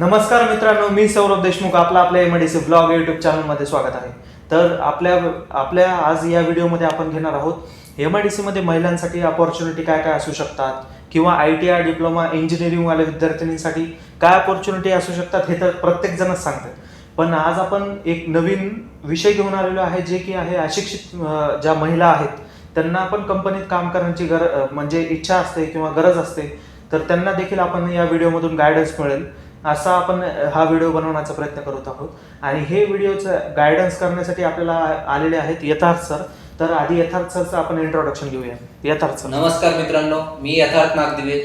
नमस्कार मित्रांनो मी सौरभ देशमुख आपला आपल्या M D C blog YouTube चॅनलमध्ये स्वागत आहे. तर आपल्या आपल्या आज या व्हिडिओमध्ये आपण घेणार आहोत एम आय डी सीमध्ये महिलांसाठी अपॉर्च्युनिटी काय काय असू शकतात? किंवा आय टी आय डिप्लोमा इंजिनिअरिंगवाल्या विद्यार्थिनींसाठी काय अपॉर्च्युनिटी असू शकतात? हे तर प्रत्येकजणच सांगतात. पण आज आपण एक नवीन विषय घेऊन आलेलो आहे जे की आहे अशिक्षित ज्या महिला आहेत त्यांना पण कंपनीत काम करण्याची गर म्हणजे इच्छा असते किंवा गरज असते तर त्यांना देखील आपण या व्हिडिओमधून गायडन्स मिळेल. असा आपण हा व्हिडिओ बनवण्याचा प्रयत्न करत आहोत. आणि हे व्हिडिओचं गायडन्स करण्यासाठी आपल्याला आलेले आहेत यथार्थ सर तर आधी यथार्थ सरचं आपण इंट्रोडक्शन घेऊया. यथार्थ सर नमस्कार मित्रांनो मी यथार्थ नागदिवे.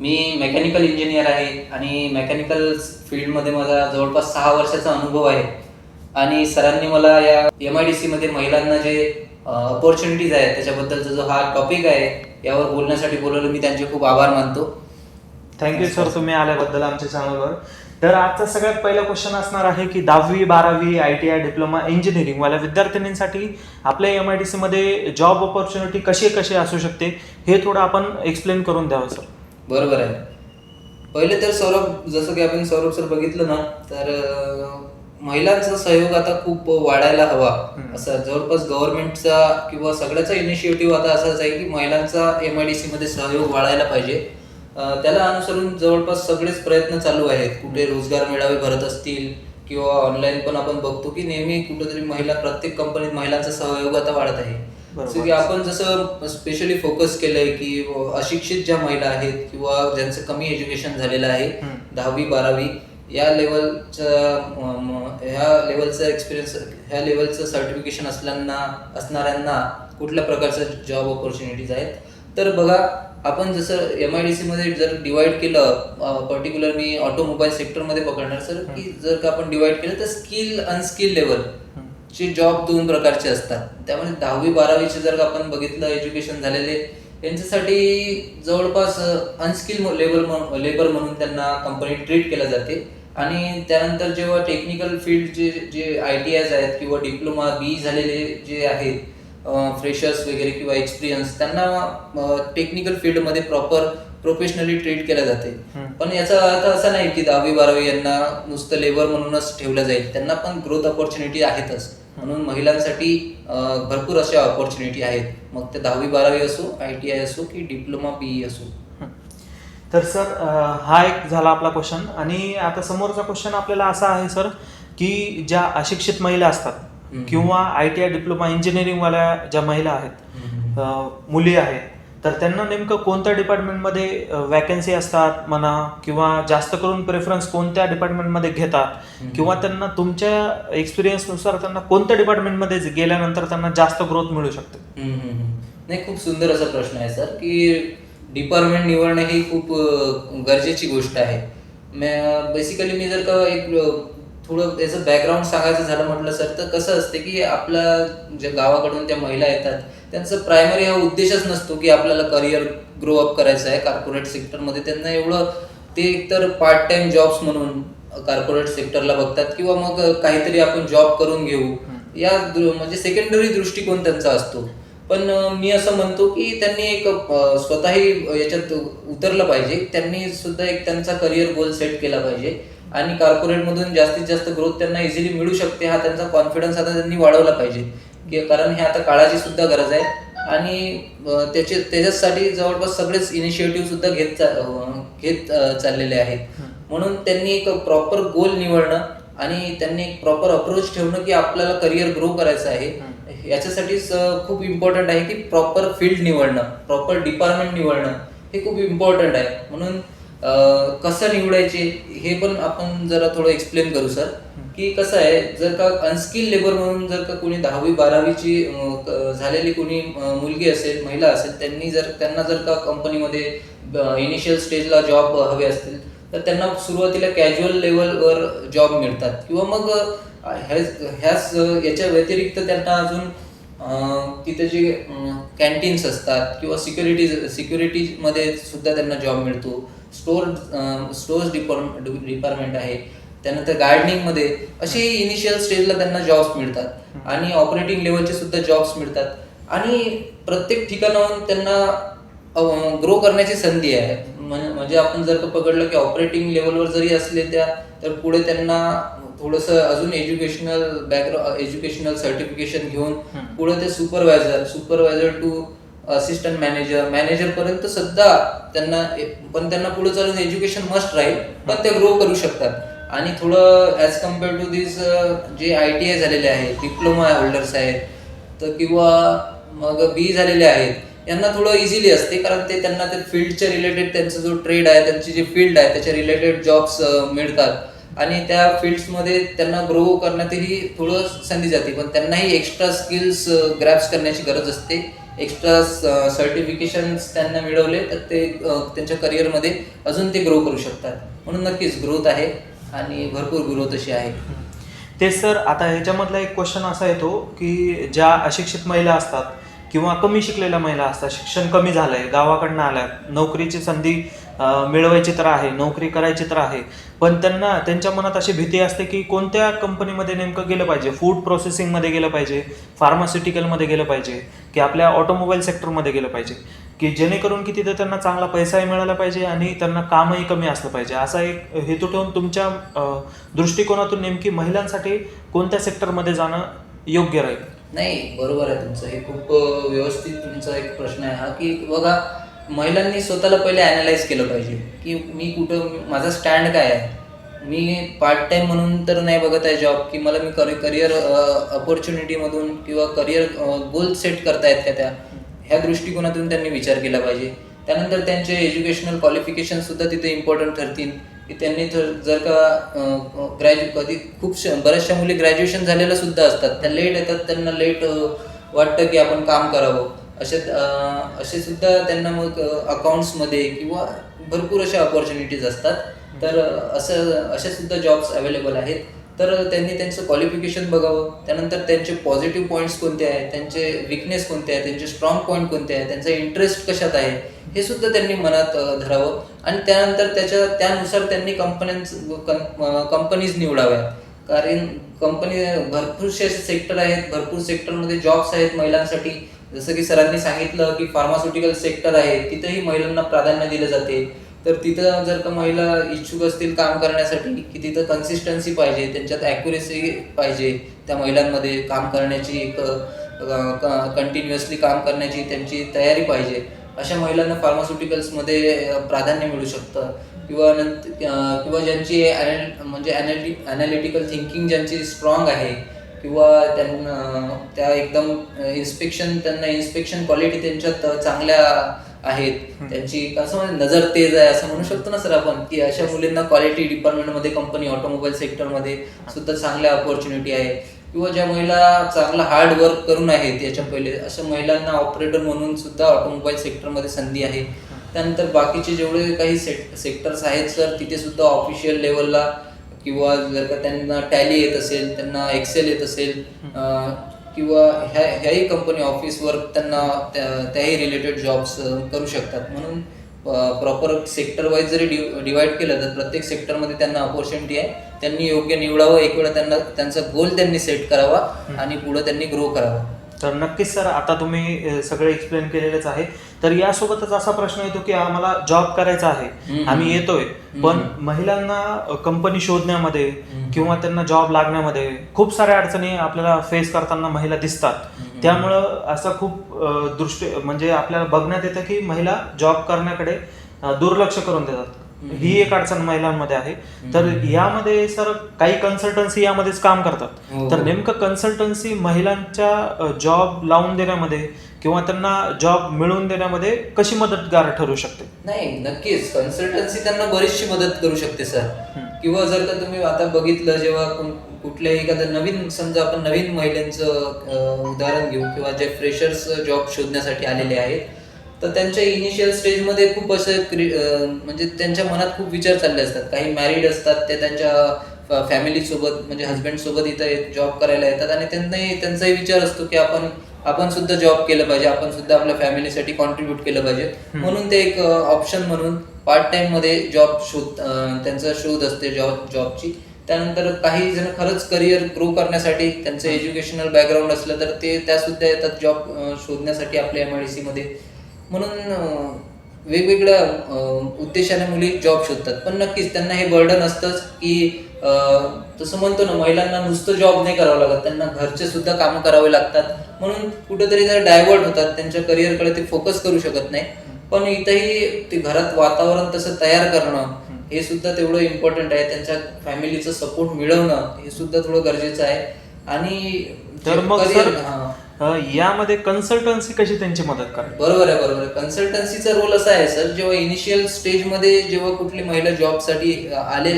मी मेकॅनिकल इंजिनियर आहे आणि मेकॅनिकल फील्डमध्ये माझा जवळपास सहा वर्षाचा अनुभव आहे. आणि सरांनी मला या एम आय डी सीमध्ये महिलांना जे अपॉर्च्युनिटीज आहेत त्याच्याबद्दलचा जो हा टॉपिक आहे यावर बोलण्यासाठी बोलवलं. मी त्यांचे खूप आभार मानतो. थँक्यू सर तुम्ही आल्याबद्दल आमच्या चॅनलवर तर आजचा सगळ्यात पहिला क्वेश्चन असणार आहे की दहावी बारावी I T I diploma engineering वाल्या विद्यार्थिनींसाठी आपल्या एम आय डी सीमध्ये जॉब ऑपॉर्च्युनिटी कशी कशी असू शकते हे थोडं आपण एक्सप्लेन करून द्यावं सर बरोबर आहे. पहिले तर सौरभ जसं की आपण सौरभ सर बघितलं ना तर महिलांचा सहयोग आता खूप वाढायला हवा. असं जवळपास गव्हर्नमेंटचा किंवा सगळ्याचा इनिशिएटिव्ह आता असाच आहे की महिलांचा एम आय डी सी मध्ये सहयोग वाढायला पाहिजे. त्याला अनुसरून जवळपास सगळेच प्रयत्न चालू आहेत. कुठे रोजगार मेळावे भरत असतील किंवा ऑनलाईन पण आपण बघतो की नेहमी कुठेतरी महिला प्रत्येक कंपनीत महिलांचा सहयोग आता वाढत आहे. की आपण जसं स्पेशली फोकस केलंय की अशिक्षित ज्या महिला आहेत किंवा ज्यांचं कमी एज्युकेशन झालेलं आहे. दहावी बारावी या लेवलचं ह्या लेवलचं एक्सपिरियन्स ह्या लेवलचं सर्टिफिकेशन असल्यांना असणाऱ्यांना कुठल्या प्रकारचं जॉब ऑपॉर्च्युनिटीज आहेत? तर बघा आपण जसं एम आय डी सी मध्ये जर डिवाइड केलं पर्टिक्युलर मी ऑटोमोबाईल सेक्टरमध्ये पकडणार सर की जर का आपण डिवाइड केलं तर स्किल अनस्किल लेवल चे जॉब दोन प्रकारचे असतात. त्यामध्ये दहावी बारावीचे जर का आपण बघितलं एज्युकेशन झालेले यांच्यासाठी जवळपास अनस्किल लेबर लेबर म्हणून त्यांना कंपनी ट्रीट केलं जाते. आणि त्यानंतर जेव्हा टेक्निकल फील्ड जे जे आय टी आयज आहेत किंवा डिप्लोमा बी झालेले जे आहेत फ्रेशर्स वगैरे किंवा एक्सपिरियन्स त्यांना टेक्निकल फील्डमध्ये प्रॉपर प्रोफेशनली ट्रीट केलं जाते. पण याचा अर्थ असा नाही की दहावी बारावी यांना नुसतं लेबर म्हणूनच ठेवलं जाईल. त्यांना पण ग्रोथ ऑपॉर्च्युनिटी आहेतच. म्हणून महिलांसाठी भरपूर अशा ऑपॉर्च्युनिटी आहेत. मग ते दहावी बारावी असो आय टी आय असो की डिप्लोमा बीई असो. तर सर हा एक झाला आपला क्वेश्चन आणि आता समोरचा क्वेश्चन आपल्याला असा आहे सर की ज्या अशिक्षित महिला असतात. किंवा आय टी आय डिप्लोमा इंजिनिअरिंगवाल्या ज्या महिला आहेत मुली आहेत तर त्यांना नेमकं कोणत्या डिपार्टमेंटमध्ये वॅकन्सी असतात म्हणा किंवा जास्त करून प्रेफरन्स कोणत्या डिपार्टमेंटमध्ये घेतात. किंवा त्यांना तुमच्या एक्सपिरियन्सनुसार त्यांना कोणत्या डिपार्टमेंटमध्ये गेल्यानंतर त्यांना जास्त ग्रोथ मिळू शकते. नाही खूप सुंदर असा प्रश्न आहे सर की डिपार्टमेंट निवडणे ही खूप गरजेची गोष्ट आहे बेसिकली मी जर का एक थोडं त्याचं बॅकग्राऊंड सांगायचं झालं म्हटलं सर तर कसं असते की आपल्या ज्या गावाकडून त्या महिला येतात त्यांचं प्रायमरी हा उद्देशच नसतो की आपल्याला करिअर ग्रो अप करायचं आहे कॉर्पोरेट सेक्टरमध्ये त्यांना एवढं ते एकतर पार्ट टाइम जॉब्स म्हणून कॉर्पोरेट सेक्टरला बघतात किंवा मग काहीतरी आपण जॉब करून घेऊ. या म्हणजे सेकंडरी दृष्टिकोन त्यांचा असतो. पण मी असं म्हणतो की त्यांनी एक स्वतःही याच्यात उतरलं पाहिजे. त्यांनी सुद्धा एक त्यांचा करिअर गोल सेट केला पाहिजे. आणि कॉर्पोरेट मधून जास्तीत जास्त ग्रोथ त्यांना इझिली मिळू शकते हा त्यांचा कॉन्फिडन्स आता त्यांनी वाढवला पाहिजे. की कारण हे आता काळाची सुद्धा गरज आहे. आणि त्याचे त्याच्यासाठी जवळपास सगळेच इनिशिएटिव्ह सुद्धा घेत घेत चाललेले आहेत. म्हणून त्यांनी एक प्रॉपर गोल निवडणं आणि त्यांनी एक प्रॉपर अप्रोच ठेवणं की आपल्याला करिअर ग्रो करायचं आहे. याच्यासाठीच खूप इम्पॉर्टंट आहे की प्रॉपर फील्ड निवडणं प्रॉपर डिपार्टमेंट निवडणं हे खूप इम्पॉर्टंट आहे. म्हणून कसं निवडायचे हे पण आपण जरा थोडं एक्सप्लेन करू सर की कसं आहे जर का अनस्किल लेबर म्हणून जर का कोणी दहावी बारावीची झालेली कोणी मुलगी असेल महिला असेल त्यांनी जर त्यांना जर का कंपनीमध्ये इनिशियल स्टेजला जॉब हवे असतील तर त्यांना सुरुवातीला कॅज्युअल लेवलवर जॉब मिळतात. किंवा मग ह्याच ह्याच याच्या व्यतिरिक्त त्यांना अजून तिथे जे कॅन्टीन्स असतात किंवा सिक्युरिटीज सिक्युरिटीमध्ये सुद्धा त्यांना जॉब मिळतो. स्टोर स्टोर्स डिपार्ट डिपार्टमेंट आहे. त्यानंतर गार्डनिंगमध्ये असे इनिशियल स्टेजला त्यांना जॉब्स मिळतात. आणि ऑपरेटिंग लेवलचे सुद्धा जॉब्स मिळतात. आणि प्रत्येक ठिकाणाहून त्यांना ग्रो करण्याची संधी आहे. म्हणजे आपण जर का पकडलं की ऑपरेटिंग लेवलवर जरी असले त्या तर पुढे त्यांना थोडंसं अजून एज्युकेशनल बॅकग्राऊंड एज्युकेशनल सर्टिफिकेशन घेऊन. पुढे ते supervisor supervisor to assistant manager manager पर्यंत सुद्धा त्यांना पण त्यांना पुढे चालून एज्युकेशन मस्ट राहील पण ते ग्रो करू शकतात आणि थोडं ॲज कंपेअर टू दिस जे आय टी आय झालेले आहेत डिप्लोमा होल्डर्स आहेत तर किंवा मग बी झालेले आहेत यांना थोडं इझिली असते कारण ते त्यांना ते फील्डच्या रिलेटेड त्यांचा जो ट्रेड आहे त्यांची जी फील्ड आहे त्याच्या रिलेटेड जॉब्स मिळतात आणि त्या फील्ड्समध्ये त्यांना ग्रो करण्यातही थोडं संधी जाते. पण त्यांनाही एक्स्ट्रा स्किल्स ग्रॅप्स करण्याची गरज असते. एक्स्ट्रा सर्टिफिकेशन्स त्यांना मिळवले तर ते त्यांच्या करिअरमध्ये अजून ते ग्रो करू शकतात. म्हणून नक्कीच ग्रोथ आहे आणि भरपूर ग्रोथ अशी आहे. तेच सर आता ह्याच्यामधला एक क्वेश्चन असा येतो की ज्या अशिक्षित महिला असतात किंवा कमी शिकलेल्या महिला असतात शिक्षण कमी झालंय गावाकडनं आल्या नोकरीची संधी मिळवायची तर आहे नोकरी करायची तर आहे. पण त्यांना त्यांच्या मनात अशी भीती असते की कोणत्या कंपनीमध्ये नेमकं गेलं पाहिजे? फूड प्रोसेसिंगमध्ये गेलं पाहिजे फार्मास्युटिकलमध्ये गेलं पाहिजे की आपल्या ऑटोमोबाईल सेक्टरमध्ये गेलं पाहिजे की जेणेकरून की तिथे त्यांना चांगला पैसाही मिळाला पाहिजे आणि त्यांना कामही कमी असलं पाहिजे. असा एक हेतू ठेवून तुमच्या दृष्टिकोनातून नेमकी महिलांसाठी कोणत्या सेक्टरमध्ये जाणं योग्य राहील? नाही बरोबर आहे तुमचं. हे खूप व्यवस्थित तुमचा एक प्रश्न आहे हा की बघा महिलांनी स्वतःला पहिले अनालाइज केलं पाहिजे की मी कुठं माझा स्टँड काय आहे? मी पार्ट टाईम म्हणून तर नाही बघत आहे जॉब की मला मी करिअर अपॉर्च्युनिटीमधून किंवा करिअर गोल सेट करता येत का त्या? ह्या दृष्टिकोनातून त्यांनी विचार केला पाहिजे. त्यानंतर त्यांचे एज्युकेशनल क्वालिफिकेशनसुद्धा तिथे इम्पॉर्टंट ठरतील. की त्यांनी जर जर का ग्रॅज्यु कधी खूप बऱ्याचशा मुली ग्रॅज्युएशन झालेल्या सुद्धा असतात. त्या लेट येतात त्यांना लेट वाटतं की आपण काम करावं. असे असे सुद्धा त्यांना मग अकाउंट्समध्ये किंवा भरपूर अशा ऑपॉर्च्युनिटीज असतात. तर असं असे सुद्धा जॉब्स अवेलेबल आहेत. तर त्यांनी त्यांचं क्वालिफिकेशन बघावं. त्यानंतर त्यांचे पॉझिटिव्ह पॉईंट्स कोणते आहेत? त्यांचे विकनेस कोणते आहेत? त्यांचे स्ट्रॉंग पॉईंट कोणते आहेत? त्यांचा इंटरेस्ट कशात आहे? हे सुद्धा त्यांनी मनात धरावं. आणि त्यानंतर त्याच्या त्यानुसार त्यांनी कंपन्यांच कंपनीज निवडाव्या कारण कंपनी भरपूरसे असे सेक्टर आहेत. भरपूर सेक्टरमध्ये जॉब्स आहेत महिलांसाठी. जसं की सरांनी सांगितलं की फार्मास्युटिकल सेक्टर आहे तिथंही महिलांना प्राधान्य दिलं जाते. तर तिथं जर का महिला इच्छुक असतील काम करण्यासाठी की तिथं कन्सिस्टन्सी पाहिजे त्यांच्यात ॲक्युरेसी पाहिजे त्या महिलांमध्ये काम करण्याची एक कंटिन्युअसली काम करण्याची त्यांची तयारी पाहिजे. अशा महिलांना फार्मास्युटिकल्समध्ये प्राधान्य मिळू शकतं. किंवा नंतर किंवा ज्यांची ॲन म्हणजे ॲनालिटी ॲनालिटिकल थिंकिंग ज्यांची स्ट्रॉंग आहे किंवा त्यांना त्या एकदम इन्स्पेक्शन त्यांना इन्स्पेक्शन क्वालिटी त्यांच्यात चांगल्या आहेत. त्यांची कसं म्हणजे नजर तेज आहे असं म्हणू शकतो ना सर आपण की अशा मुलींना क्वालिटी डिपार्टमेंटमध्ये कंपनी ऑटोमोबाईल सेक्टरमध्ये सुद्धा चांगल्या ऑपॉर्च्युनिटी आहे. किंवा ज्या महिला चांगला हार्ड वर्क करून आहेत याच्या पहिले अशा महिलांना ऑपरेटर म्हणून सुद्धा ऑटोमोबाईल सेक्टरमध्ये संधी आहे. त्यानंतर बाकीचे जेवढे काही सेक सेक्टर्स आहेत सर तिथे सुद्धा ऑफिशियल लेवलला किंवा जर का त्यांना टॅली येत असेल त्यांना एक्सेल येत असेल किंवा ह्या ह्याही कंपनी ऑफिस वर्क त्यांना त्या- त्याही रिलेटेड जॉब्स करू शकतात. म्हणून प्रॉपर सेक्टर वाईज जरी डिवाइड केलं तर प्रत्येक सेक्टरमध्ये त्यांना अपॉर्च्युनिटी आहे. त्यांनी योग्य निवडावं एक वेळा त्यांना त्यांचा गोल त्यांनी सेट करावा आणि पुढे त्यांनी ग्रो करावा. तर नक्कीच सर आता तुम्ही सगळं एक्सप्लेन केलेलंच आहे. तर यासोबतच असा प्रश्न येतो की आम्हाला जॉब करायचा आहे. आम्ही येतोय पण महिलांना कंपनी शोधण्यामध्ये. किंवा त्यांना जॉब लागण्यामध्ये खूप साऱ्या अडचणी आपल्याला फेस करताना महिला दिसतात. त्यामुळं असं खूप दृष्टी म्हणजे आपल्याला बघण्यात येतं की महिला जॉब करण्याकडे दुर्लक्ष करून देतात. ही एक अडचण महिलांमध्ये आहे तर यामध्ये सर काही कन्सल्टन्सी यामध्येच काम करतात हो. तर नेमकं कन्सल्टन्सी महिलांच्या जॉब लावून देण्यामध्ये किंवा त्यांना जॉब मिळवून देण्यामध्ये कशी मदतगार ठरू शकते? नाही नक्कीच. कन्सल्टन्सी त्यांना बरीचशी मदत करू शकते सर किंवा जर का तुम्ही आता बघितलं जेव्हा कुठल्याही एखाद्या नवीन समजा आपण नवीन महिलांचं उदाहरण घेऊ किंवा जे फ्रेशर्स जॉब शोधण्यासाठी आलेले आहेत तर त्यांच्या इनिशियल स्टेजमध्ये खूप असं म्हणजे त्यांच्या मनात खूप विचार चालले असतात. काही मॅरिड असतात ते त्यांच्या फॅमिली सोबत म्हणजे हस्बंड सोबत इथं जॉब करायला येतात आणि त्यांनाही त्यांचाही विचार असतो की आपण आपण सुद्धा जॉब केलं पाहिजे आपण सुद्धा आपल्या फॅमिलीसाठी कॉन्ट्रीब्युट केलं पाहिजे. म्हणून ते एक ऑप्शन म्हणून पार्ट टाइममध्ये जॉब शोध त्यांचा शोध असते जॉब जॉबची त्यानंतर काही जण खरंच करिअर ग्रो करण्यासाठी त्यांचं एज्युकेशनल बॅकग्राऊंड असलं तर ते त्या सुद्धा येतात जॉब शोधण्यासाठी आपल्या एम आय डी सी मध्ये. म्हणून वेगवेगळ्या उद्देशाने मुली जॉब शोधतात. पण नक्कीच त्यांना हे बर्डन असतंच की तसं म्हणतो ना महिलांना नुसतं जॉब नाही करावं लागत. त्यांना घरचे सुद्धा कामं करावे लागतात. म्हणून कुठेतरी जर डायव्हर्ट होतात त्यांच्या करिअरकडे ते फोकस करू शकत नाही. पण इथंही ते घरात वातावरण तसं तयार करणं हे सुद्धा तेवढं इम्पॉर्टंट आहे. त्यांच्या फॅमिलीचं सपोर्ट मिळवणं हे सुद्धा थोडं गरजेचं आहे. आणि तर मग यामध्ये कन्सल्टन्सी कशी त्यांची मदत करेल बरोबर आहे बरोबर आहे. कन्सल्टन्सीचा रोल असा आहे सर जेव्हा इनिशियल स्टेजमध्ये जेव्हा कुठली महिला जॉबसाठी आले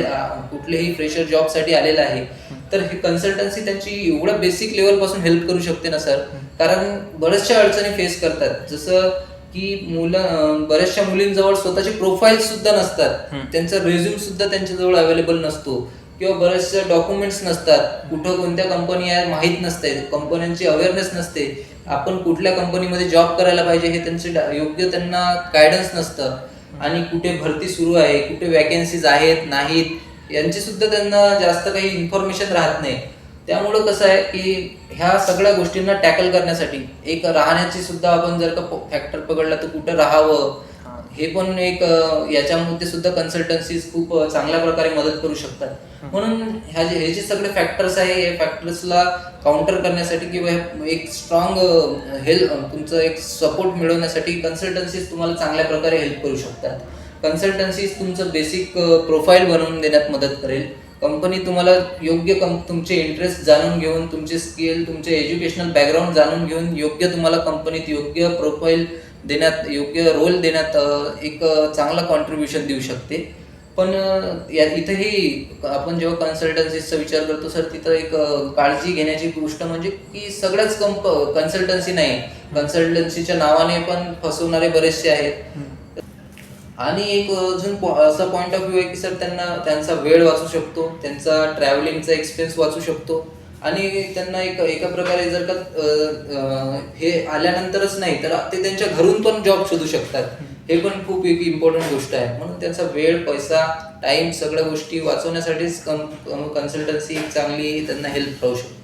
कुठलेही फ्रेशर जॉबसाठी आलेला आहे तर हे कन्सल्टन्सी त्यांची एवढ्या बेसिक लेवलपासून हेल्प करू शकते ना सर कारण बऱ्याचशा अडचणी फेस करतात. जसं की मुलं बऱ्याचशा मुलींजवळ स्वतःचे प्रोफाईल सुद्धा नसतात. त्यांचा रेझ्युम सुद्धा त्यांच्याजवळ अवेलेबल नसतो. किंवा बरेचसे डॉक्युमेंट्स नसतात. कुठं कोणत्या कंपनी आहे माहीत नसते. कंपन्यांची अवेअरनेस नसते. आपण कुठल्या कंपनीमध्ये जॉब करायला पाहिजे हे त्यांचे योग्य त्यांना गायडन्स नसतं. आणि कुठे भरती सुरू आहे कुठे वॅकन्सीज आहेत नाहीत यांची सुद्धा त्यांना जास्त काही इन्फॉर्मेशन राहत नाही. त्यामुळं कसं आहे की ह्या सगळ्या गोष्टींना टॅकल करण्यासाठी एक राहण्याची सुद्धा आपण जर का फॅक्टर पकडला तर कुठं राहावं? हे पण एक याच्यामध्ये सुद्धा कन्सल्टन्सीज खूप चांगल्या प्रकारे मदत करू शकतात. म्हणून ह्या जे हे जे सगळे फॅक्टर्स आहे हे फॅक्टर्सला काउंटर करण्यासाठी किंवा एक स्ट्रॉंग हेल्प तुमचं एक सपोर्ट मिळवण्यासाठी कन्सल्टन्सीज तुम्हाला चांगल्या प्रकारे हेल्प करू शकतात. कन्सल्टन्सीज तुमचं बेसिक प्रोफाईल बनवून देण्यात मदत करेल. कंपनी तुम्हाला योग्य कं तुमचे इंटरेस्ट जाणून घेऊन तुमचे स्किल तुमचे एज्युकेशनल बॅकग्राऊंड जाणून घेऊन योग्य तुम्हाला कंपनीत योग्य प्रोफाईल देण्यात योग्य रोल देण्यात एक चांगला कॉन्ट्रीब्युशन देऊ शकते. पण या इथंही आपण जेव्हा कन्सल्टन्सीचा विचार करतो सर तिथं एक काळजी घेण्याची गोष्ट म्हणजे की सगळ्याच कंप कन्सल्टन्सी नाही. कन्सल्टन्सीच्या नावाने पण फसवणारे बरेचसे आहेत. आणि एक अजून पॉ- असा पॉइंट ऑफ व्ह्यू आहे की सर त्यांना त्यांचा वेळ वाचू शकतो त्यांचा ट्रॅव्हलिंगचा एक्सपेन्स वाचू शकतो. आणि त्यांना एक एका प्रकारे जर का हे आल्यानंतरच नाही तर ते त्यांच्या घरून पण जॉब शोधू शकतात. हे पण खूप एक इम्पॉर्टंट गोष्ट आहे. म्हणून त्यांचा वेळ पैसा टाईम सगळ्या गोष्टी वाचवण्यासाठीच कन्सल्टन्सी चांगली त्यांना हेल्प राहू शकतो.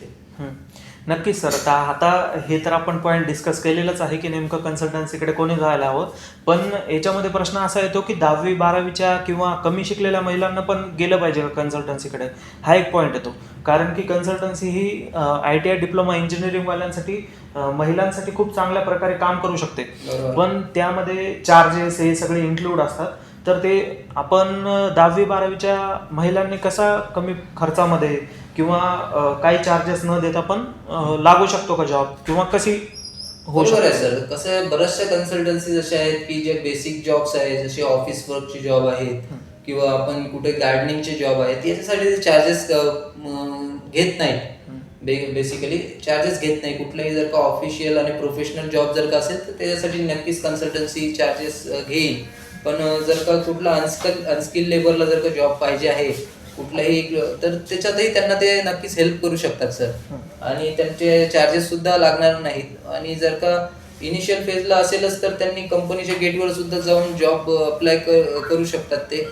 नक्कीच सर. आता आता हे तर आपण पॉईंट डिस्कस केलेलंच आहे की नेमकं कन्सल्टन्सीकडे कोणी जायला हवं. पण याच्यामध्ये प्रश्न असा येतो की दहावी बारावीच्या किंवा कमी शिकलेल्या महिलांना पण गेलं पाहिजे कन्सल्टन्सीकडे हा एक पॉईंट येतो. कारण की कन्सल्टन्सी ही आय टी आय डिप्लोमा इंजिनिअरिंगवाल्यांसाठी महिलांसाठी खूप चांगल्या प्रकारे काम करू शकते. पण त्यामध्ये चार्जेस हे सगळे इन्क्लूड असतात. तर ते आपण दहावी बारावीच्या महिलांनी कसा कमी खर्चामध्ये किंवा अं, काही चार्जेस न देता पण अं, लागू शकतो का जॉब किंवा कशी होऊ बरोबर आहे शकते सर. कसं आहे बऱ्याचशा कन्सल्टन्सी अशा आहेत की जे बेसिक जॉब्स आहेत जसे ऑफिस वर्कचे जॉब आहेत किंवा आपण कुठे गार्डनिंगचे जॉब आहेत याच्यासाठी चार्जेस घेत नाहीत. बेसिकली चार्जेस घेत नाही कुठलाही जर का ऑफिशियल आणि प्रोफेशनल जॉब जर का असेल तर त्याच्यासाठी नक्कीच कन्सल्टन्सी चार्जेस घेईल. पण अ, जर का कुठला अनस्किल अनस्किल लेबरला जर का जॉब पाहिजे आहे कुठलाही एक- तर त्याच्यातही त्यांना ते नक्कीच हेल्प करू शकतात सर आणि त्यांचे चार्जेस सुद्धा लागणार नाहीत. आणि जर का इनिशियल फेजला असेलच तर त्यांनी कंपनीच्या गेटवर सुद्धा जाऊन जॉब अप्लाय करू शकतात ते.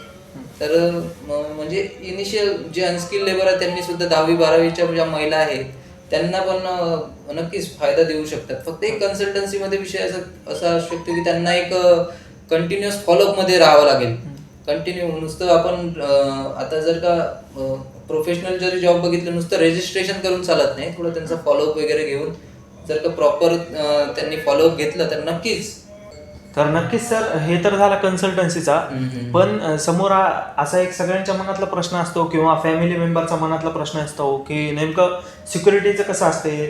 तर म्हणजे इनिशियल जे अनस्किल लेबर आहे त्यांनी सुद्धा दहावी बारावीच्या ज्या महिला आहेत त्यांना पण नक्कीच फायदा देऊ शकतात. फक्त एक कन्सल्टन्सी मध्ये विषय असा असा असू शकतो की त्यांना एक कंटिन्युअस फॉलोअपमध्ये राहावं लागेल. कंटिन्यू नुसतं आपण आता जर का प्रोफेशनल जरी जॉब बघितलं नुसतं रेजिस्ट्रेशन करून चालत नाही. थोडं त्यांचा फॉलोअप वगैरे घेऊन जर का प्रॉपर त्यांनी फॉलोअप घेतलं तर नक्कीच. तर नक्कीच सर हे तर झाला कन्सल्टन्सीचा. पण समोर असा एक सगळ्यांच्या मनातला प्रश्न असतो किंवा फॅमिली मेंबरचा मनातला प्रश्न असतो की नेमकं सिक्युरिटीचं कसं असते?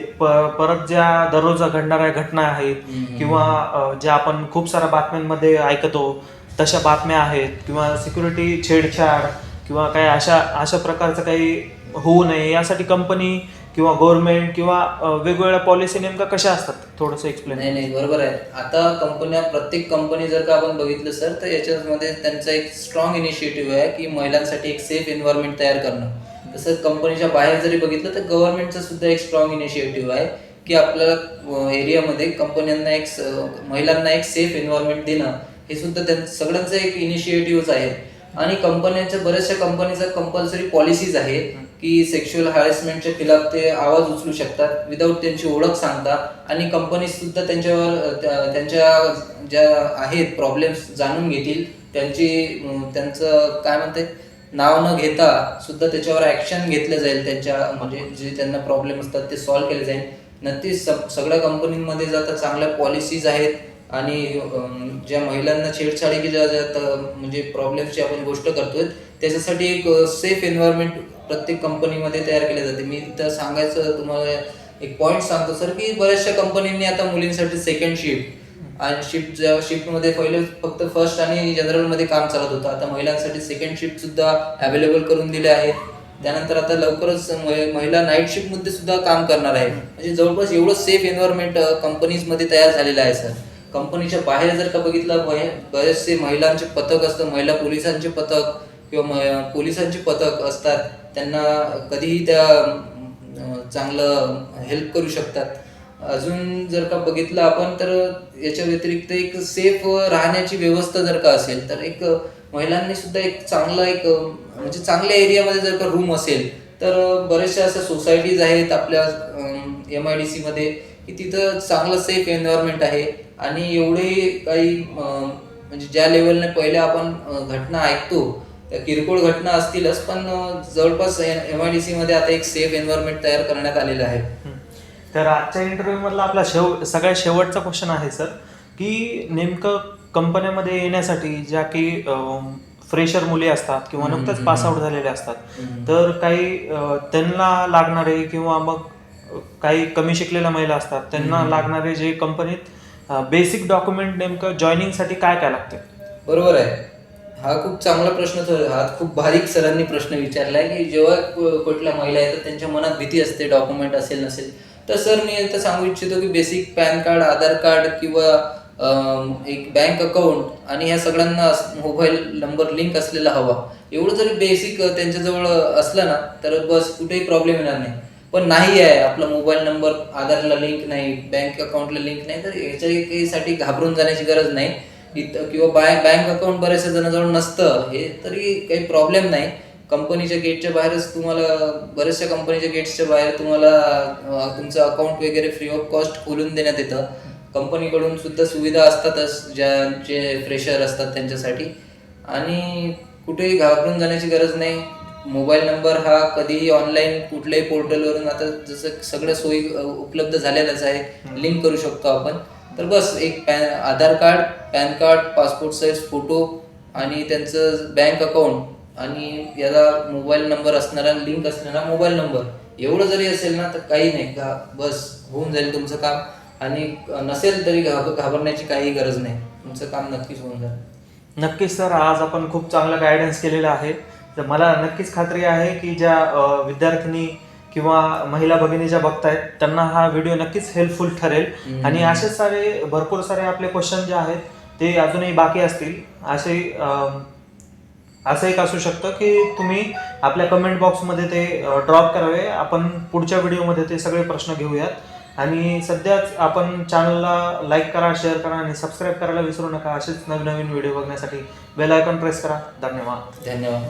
परत ज्या दररोज घडणाऱ्या घटना आहेत. किंवा ज्या आपण खूप साऱ्या बातम्यांमध्ये ऐकतो तशा बातम्या आहेत किंवा सिक्युरिटी छेडछाड किंवा काही अशा अशा प्रकारचं काही होऊ नये यासाठी कंपनी किंवा गव्हर्नमेंट किंवा वेगवेगळ्या पॉलिसी नेमका कशा असतात? थोडंसं एक्सप्लेन नाही नाही बरोबर आहे. आता कंपन्या प्रत्येक कंपनी जर का आपण बघितलं सर तर याच्यामध्ये त्यांचा एक स्ट्रॉंग इनिशिएटिव्ह आहे की महिलांसाठी एक सेफ एन्व्हायरमेंट तयार करणं. तसं कंपनीच्या बाहेर जरी बघितलं तर गव्हर्नमेंटचा सुद्धा एक स्ट्रॉंग इनिशिएटिव्ह आहे की आपल्याला एरियामध्ये कंपन्यांना एक स- महिलांना एक सेफ एन्व्हायरमेंट देणं. हे सुद्धा त्यां सगळ्यांचं एक इनिशिएटिव्ह आहे. आणि कंपन्यांच्या बऱ्याचशा कंपनीचा कंपल्सरी पॉलिसीज आहे की सेक्शुअल हॅरेसमेंटच्या खिलाफ ते आवाज उचलू शकतात विदाऊट त्यांची ओळख सांगता. आणि कंपनी सुद्धा त्यांच्यावर त्या- त्यांच्या ज्या आहेत प्रॉब्लेम्स जाणून घेतील. त्यांची त्यांचं काय म्हणते नाव न घेता सुद्धा त्याच्यावर ऍक्शन घेतलं जाईल त्यांच्या म्हणजे जे त्यांना प्रॉब्लेम असतात ते सॉल्व्ह केले जाईल. नक्कीच सगळ्या कंपनीमध्ये जाता चांगल्या पॉलिसीज आहेत. आणि ज्या महिलांना छेडछाडी की ज्या ज्या म्हणजे प्रॉब्लेमची आपण गोष्ट करतोय त्याच्यासाठी एक सेफ एन्व्हायरमेंट प्रत्येक कंपनीमध्ये तयार केले जाते. मी तर सांगायचं तुम्हाला एक पॉईंट सांगतो सर की बऱ्याचशा कंपनींनी आता मुलींसाठी सेकंड शिफ्ट आणि शिफ्ट ज्या शिफ्टमध्ये पहिले फक्त फर्स्ट आणि जनरलमध्ये काम चालत होतं. आता महिलांसाठी सेकंड शिफ्ट सुद्धा अवेलेबल करून दिले आहेत. त्यानंतर आता लवकरच महिला नाईट शिफ्टमध्ये सुद्धा काम करणार आहे म्हणजे जवळपास एवढं सेफ एन्व्हायरमेंट कंपनीजमध्ये तयार झालेलं आहे सर कंपनीच्या बाहेर जर का बघितलं बरेचसे महिलांचे पथक असतं महिला पोलिसांचे पथक किंवा म- पोलिसांचे पथक असतात त्यांना कधीही त्या चांगलं हेल्प करू शकतात. अजून जर का बघितलं आपण तर याच्या व्यतिरिक्त एक सेफ राहण्याची व्यवस्था जर का असेल तर एक महिलांनी सुद्धा एक चांगला एक म्हणजे चांगल्या एरियामध्ये जर का रूम असेल तर बऱ्याचशा अशा सोसायटीज आहेत आपल्या एम आय डी सीमध्ये की तिथं चांगलं सेफ एन्व्हायरमेंट आहे. आणि एवढे काही म्हणजे ज्या लेवलने पहिले आपण घटना ऐकतो त्या किरकोळ घटना असतीलच पण जवळपास एम आय डी सी मध्ये आता एक सेफ एन्व्हायरमेंट तयार करण्यात आलेलं आहे. तर आजच्या इंटरव्ह्यू मधला आपला शेव सगळ्यात शेवटचा क्वेश्चन आहे सर की नेमकं कंपन्यामध्ये येण्यासाठी ज्या की फ्रेशर मुली असतात किंवा नुकतंच पास आउट. झालेले असतात. तर काही त्यांना लागणारे किंवा मग काही कमी शिकलेल्या महिला असतात त्यांना. लागणारे जे कंपनीत बेसिक डॉक्युमेंट नेमकं जॉईनिंगसाठी काय काय लागते? बरोबर आहे. हा खूप चांगला प्रश्न तो- हा खूप बारीक सरांनी प्रश्न विचारलाय की जेव्हा कुठल्या महिला येतात त्यांच्या मनात भीती असते डॉक्युमेंट असेल नसेल. तर सर मी आता सांगू इच्छितो की basic PAN card Aadhaar card किंवा एक बँक अकाउंट आणि ह्या सगळ्यांना मोबाईल नंबर लिंक असलेला हवा. एवढं जरी बेसिक त्यांच्याजवळ असलं ना तर बस कुठेही प्रॉब्लेम येणार नाही. पण नाही आहे. आपला मोबाईल नंबर आधारला लिंक नाही बँक अकाउंटला लिंक नाही तर याच्यासाठी घाबरून जाण्याची गरज नाही. इथं किंवा बाय बँक अकाउंट बऱ्याचशा जणांजवळ नसतं. हे तरी काही प्रॉब्लेम नाही. कंपनीच्या गेटच्या बाहेरच तुम्हाला बऱ्याचशा कंपनीच्या गेट्सच्या बाहेर तुम्हाला तुमचं अकाउंट वगैरे फ्री ऑफ कॉस्ट खोलून देण्यात येतं. कंपनीकडून सुद्धा सुविधा असतातच ज्यांचे फ्रेशर असतात त्यांच्यासाठी. आणि कुठेही घाबरून जाण्याची गरज नाही. मोबाईल नंबर हा कधीही ऑनलाईन कुठल्याही पोर्टलवरून आता जसं सगळ्या सोयी उपलब्ध झालेल्याच आहे लिंक करू शकतो आपण. तर बस एक PAN Aadhaar card PAN card passport size photo आणि त्यांचं बँक अकाउंट आणि याला मोबाईल नंबर असणारा लिंक असणारा मोबाईल नंबर. एवढं जरी असेल ना तर काही नाही. घा बस होऊन जाईल तुमचं काम. आणि नसेल तरी घाब घाबरण्याची काही गरज नाही. तुमचं काम नक्कीच होऊन जाईल. नक्कीच सर. आज आपण खूप चांगला गायडन्स केलेला आहे. तर मला नक्कीच खात्री आहे की ज्या विद्यार्थिनी किंवा महिला भगिनी ज्या बघतायत त्यांना हा व्हिडिओ नक्कीच हेल्पफुल ठरेल. आणि असेच सारे भरपूर सारे आपले क्वेश्चन जे आहेत ते अजूनही बाकी असतील. असे असं एक असू शकतं की तुम्ही आपल्या कमेंट बॉक्समध्ये ते ड्रॉप करावे. आपण पुढच्या व्हिडिओमध्ये ते सगळे प्रश्न घेऊयात. आणि सध्याच आपण चॅनलला लाईक करा शेअर करा आणि सबस्क्राईब करायला विसरू नका. असेच नवीन नवीन व्हिडिओ बघण्यासाठी बेल आयकॉन प्रेस करा. धन्यवाद. धन्यवाद.